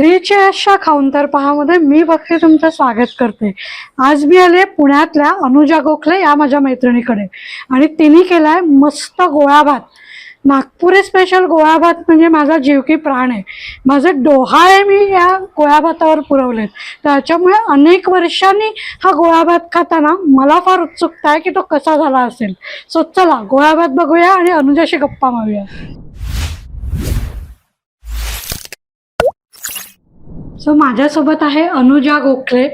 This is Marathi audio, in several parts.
थ्रीच्या अशा काउंटर पहामध्ये मी भक्ती तुमचं स्वागत करते. आज मी आले पुण्यातल्या अनुजा गोखले या माझ्या मैत्रिणीकडे. आणि तिने केलाय मस्त गोळा भात. नागपुरी स्पेशल गोळा भात म्हणजे माझा जीव की प्राण आहे. माझे डोहाळे मी या गोळा भातावर पुरवलेत. त्याच्यामुळे अनेक वर्षांनी हा गोळा भात खाताना मला फार उत्सुकता आहे की तो कसा झाला असेल. सो चला गोळा भात बघूया आणि अनुजाशी गप्पा मारूया. सो माझ्यासोबत आहे अनुजा गोखले.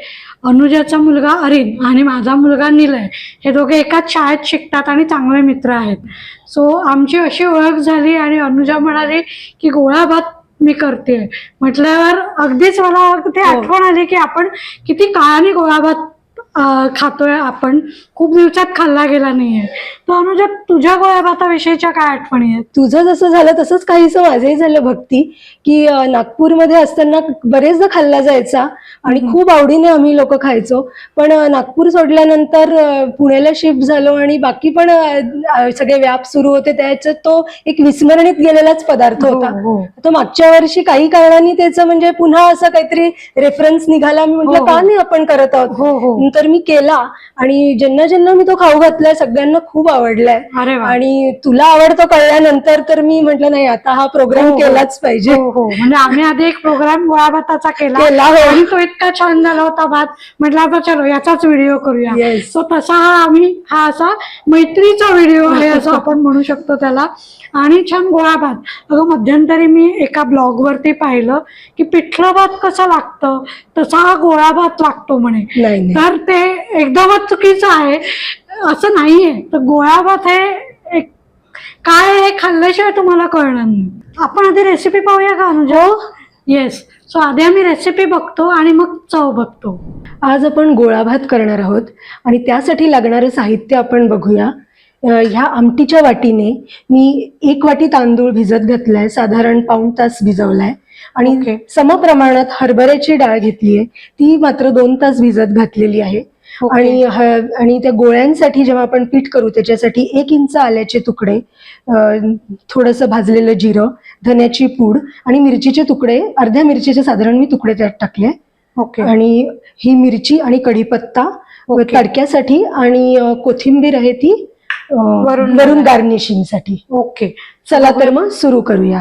अनुजाचा मुलगा अरिन आणि माझा मुलगा निलय. हे दोघे एकाच शाळेत शिकतात आणि चांगले मित्र आहेत. सो आमची अशी ओळख झाली आणि अनुजा म्हणाली की गोळा भात मी करते म्हटल्यावर अगदीच मला ते आठवण आली की आपण किती काळाने गोळा भात अं, खातोय आपण. खूप दिवसात खाल्ला गेला नाहीये. तर अनुजा तुझ्या गोळ्या भाताविषयीच्या काय आठवणी आहेत? तुझं जसं झालं तसंच काहीसं माझंही झालं भक्ती की अं, नागपूरमध्ये असताना बरेचदा खाल्ला जायचा आणि खूप आवडीने आम्ही लोक खायचो. पण अं, नागपूर सोडल्यानंतर अं, पुण्याला शिफ्ट झालो आणि बाकी पण अं, अं, सगळे व्याप सुरू होते. त्याच्यात तो एक विस्मरणीत गेलेलाच पदार्थ हो, होता. हो. तर मागच्या वर्षी काही कारणांनी त्याचं म्हणजे पुन्हा असं काहीतरी रेफरन्स निघाला. मी हो, म्हटलं हो. का नाही आपण करत हो, आहोत हो. नंतर मी केला आणि ज्यांना ज्यांना मी तो खाऊ घातलाय सगळ्यांना खूप आवडलाय. अरे वा. आणि तुला आवडतो कळल्यानंतर तर मी म्हंटल नाही आता हा हो, प्रोग्राम हो. केलाच पाहिजे. हो हो. म्हणजे आम्ही आधी एक प्रोग्राम गोळा भाताचा केला केला, हो. आणि तो इतका छान झाला होता भात. म्हटलं आता चलो याचाच व्हिडिओ करूया. Yes. सो तसा हा आम्ही हा असा मैत्रीचा व्हिडिओ आहे असं आपण म्हणू शकतो त्याला. आणि छान गोळा भात. अगं मध्यंतरी मी एका ब्लॉग वरती पाहिलं की पिठलं भात कसं लागतं? तसा हा गोळा भात लागतो म्हणे. नाही नाही. तर ते एकदमच चुकीचं आहे. असं नाहीये. तर गोळा भात हे एक काय हे खाल्ल्याशिवाय तुम्हाला कळणार नाही. आपण आधी रेसिपी पाहूया का अनुजा? येस सो आधी आम्ही रेसिपी बघतो आणि मग चव बघतो. आज आपण गोळा भात करणार आहोत आणि त्यासाठी लागणारं साहित्य आपण बघूया. ह्या आमटीच्या वाटीने मी एक वाटी तांदूळ भिजत घातलाय साधारण पाऊण तास भिजवलाय आणि Okay. समप्रमाणात हरभऱ्याची डाळ घेतलीये ती मात्र दोन तास भिजत घातलेली आहे. आणि आणि त्या गोळ्यांसाठी जेव्हा आपण पीठ करू त्याच्यासाठी एक इंच आल्याचे तुकडे थोडंसं भाजलेलं जिरं धन्याची पूड आणि मिरचीचे तुकडे अर्ध्या मिरचीचे साधारण मी तुकडे त्यात टाकले ओके आणि ही मिरची आणि कढीपत्ता. तडक्यासाठी आणि कोथिंबीर आहे ती वरून वरून गार्निशिंगसाठी. ओके. चला तर मग सुरू करूया.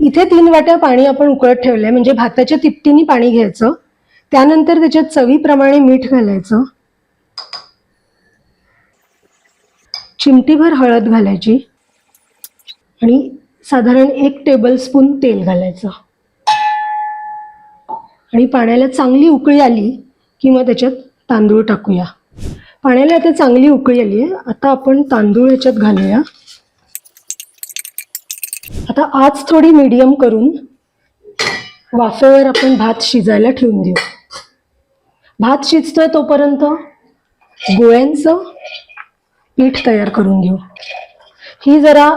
इथे तीन वाट्या पाणी आपण उकळत ठेवलंय. म्हणजे भाताच्या तिपटीने पाणी घ्यायचं. त्यानंतर त्याच्यात चवीप्रमाणे मीठ घालायचं. चिमटीभर हळद घालायची. आणि साधारण एक टेबल स्पून तेल घालायचं. आणि पाण्याला चांगली उकळी आली किंवा त्याच्यात तांदूळ टाकूया. पाण्याला आता चांगली उकळी आली आहे. आता आपण तांदूळ ह्याच्यात घालूया. आता आज थोडी मीडियम करून वाफेवर आपण भात शिजायला ठेवून देऊ. भात शिजतोय तोपर्यंत गोळ्यांचं पीठ तयार करून घेऊ. ही जरा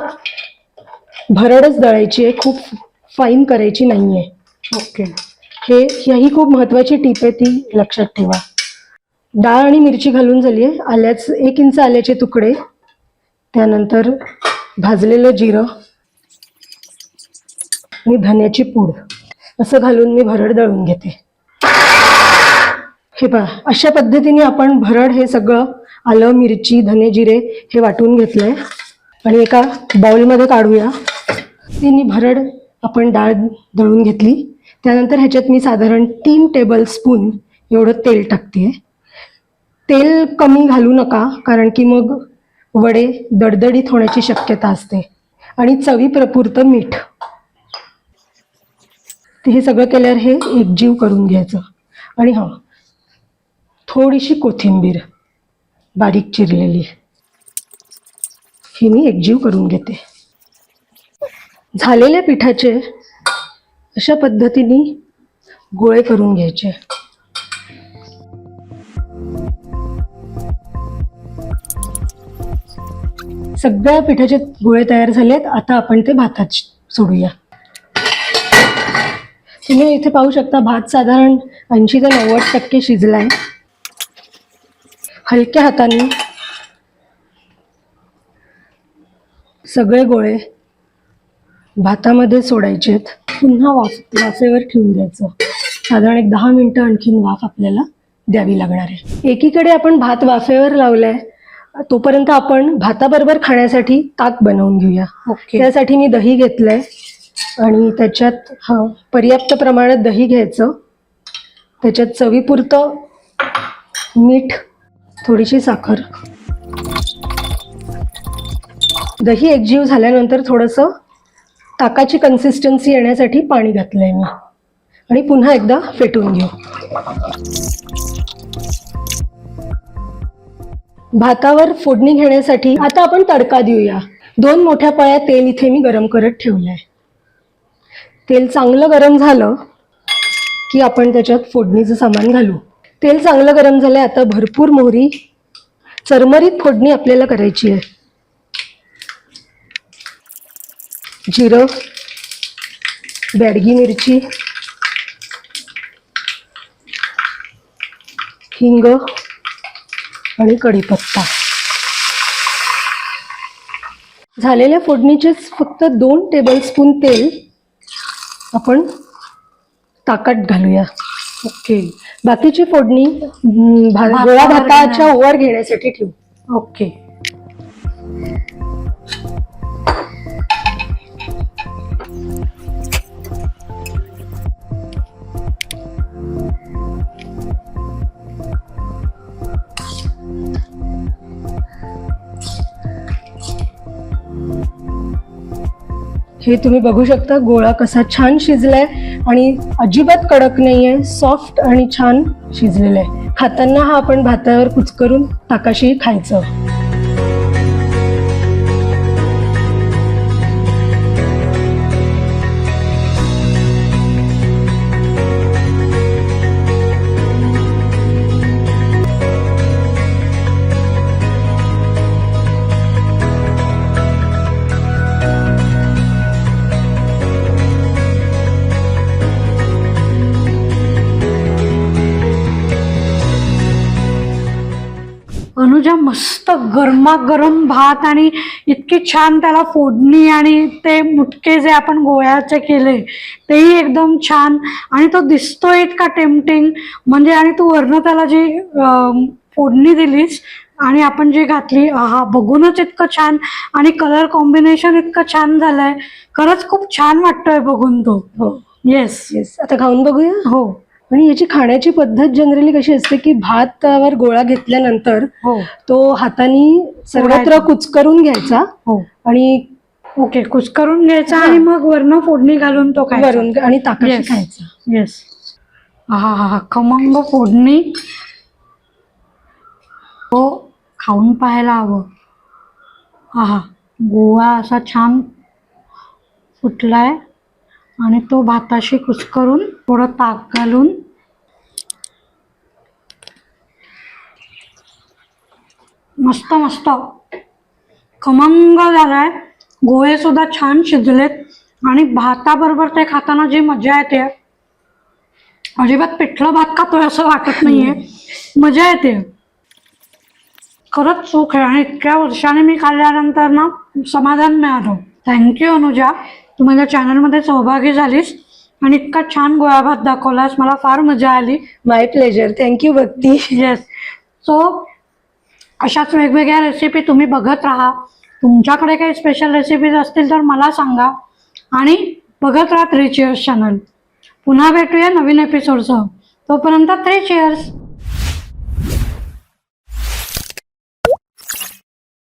भरडच दळायची आहे. खूप फाईन करायची नाही आहे ओके. हे ही खूप महत्वाची टीप आहे ती लक्षात ठेवा. डाळ आणि मिरची घालून झाली आहे आल्याच एक इंच आल्याचे तुकडे. त्यानंतर भाजलेलं जिरं आणि धन्याची पूड. असं घालून मी भरड दळून घेते. हे पहा अशा पद्धतीने आपण भरड हे सगळं आलं मिरची धने जिरे हे वाटून घेतलंय. आणि एका बाउलमध्ये काढूया. तिने भरड आपण डाळ दळून घेतली. त्यानंतर ह्याच्यात मी साधारण तीन टेबल स्पून एवढं तेल टाकते तेल कमी घालू नका कारण की मग वडे दडदडीत होण्याची शक्यता असते. आणि चवीप्रपुरतं मीठ. हे सगळं केल्यावर हे एकजीव करून घ्यायचं. आणि हां थोडीशी कोथिंबीर बारीक चिरलेली. ही मी एकजीव करून घेते. झालेल्या पिठाचे अशा पद्धतीने गोळे करून घ्यायचे. सगळ्या पिठाचे गोळे तयार झालेत. आता आपण ते भातात सोडूया. तुम्ही इथे पाहू शकता भात साधारण ऐंशी ते नव्वद टक्के शिजलाय. हलक्या हाताने सगळे गोळे भातामध्ये सोडायचे आहेत पुन्हा वाफ वाफेवर ठेवून द्यायचं. साधारण एक दहा मिनिटं आणखीन वाफ आपल्याला द्यावी लागणार आहे. एकीकडे आपण भात वाफेवर लावलाय. तोपर्यंत आपण भाताबरोबर खाण्यासाठी ताक बनवून घेऊया. ओके. त्यासाठी मी दही घेतलंय. आणि त्याच्यात हा पर्याप्त प्रमाणात दही घ्यायचं. त्याच्यात चवीपुरतं मीठ थोडीशी साखर. दही एकजीव झाल्यानंतर थोडंसं ताकाची कन्सिस्टन्सी येण्यासाठी पाणी घातलंय मी. आणि पुन्हा एकदा फेटून घेऊ. भातावर फोडणी घेण्यासाठी आता आपण तडका देऊया. दोन मोठ्या पळ्या तेल इथे मी गरम करत ठेवलंय. तेल चांगलं गरम झालं की आपण त्याच्यात फोडणीचं सामान घालू. तेल चांगलं गरम झालंय आता भरपूर मोहरी चरमरीत फोडणी आपल्याला करायची आहे. जिरं बॅडगी मिरची हिंग आणि कढीपत्ता. झालेल्या फोडणीचेच फक्त दोन टेबलस्पून तेल आपण ताकात घालूया. ओके बाकीची फोडणी गोळा भाताच्या. ओवर घेण्यासाठी ठेवू. ओके हे तुम्ही बघू शकता गोळा कसा छान शिजलाय आणि अजिबात कडक नाहीये सॉफ्ट आणि छान शिजलेला आहे खाताना हा आपण भातावर कुचकरून ताकाशी खायचं. अनुजा मस्त गरमागरम भात आणि इतकी छान त्याला फोडणी आणि ते मुटके जे आपण गोळ्याचे केले तेही एकदम छान. आणि तो दिसतो इतका टेम्पटिंग म्हणजे आणि तू वर्ण त्याला जी फोडणी दिलीस आणि आपण जी घातली हा बघूनच इतकं छान. आणि कलर कॉम्बिनेशन इतकं छान झालंय. खरंच खूप छान वाटतोय बघून तो. हो. येस येस आता खाऊन बघूया? हो. आणि याची खाण्याची पद्धत जनरली कशी असते की भातावर गोळा घेतल्यानंतर हो. तो हाताने सर्वत्र. कुचकरून घ्यायचा हो. आणि ओके कुचकरून घ्यायचा आणि मग वर्ण फोडणी घालून तो काय वरून आणि ताकाशी Yes. खायचा. येस हा हा हा. खमंग फोडणी. हो खाऊन पाहायला हवं. हा हा गोवा असा छान फुटलाय. आणि तो भाताशी कुस्करून थोडं ताक घालून मस्त मस्त खमंग झालाय. गोळे सुद्धा छान शिजलेत. आणि भाताबरोबर ते खाताना जी मजा येते अजिबात पिठलं भात खातोय असं वाटत नाहीये. मजा येते. खरंच चूक आहे आणि इतक्या वर्षाने मी खाल्ल्यानंतर ना समाधान मिळालं. थँक्यू अनुजा. तू माझ्या चॅनलमध्ये सहभागी झालीस आणि इतका छान गोळा भात दाखवलास मला फार मजा आली. My pleasure thank you Bhakti yes so अशाच वेगवेगळ्या रेसिपी तुम्ही बघत राहा. तुमच्याकडे काही स्पेशल रेसिपीज असतील तर मला सांगा. आणि बघत राहा थ्री चेअर्स चॅनल पुन्हा भेटूया नवीन एपिसोडसह तोपर्यंत थ्री चेअर्स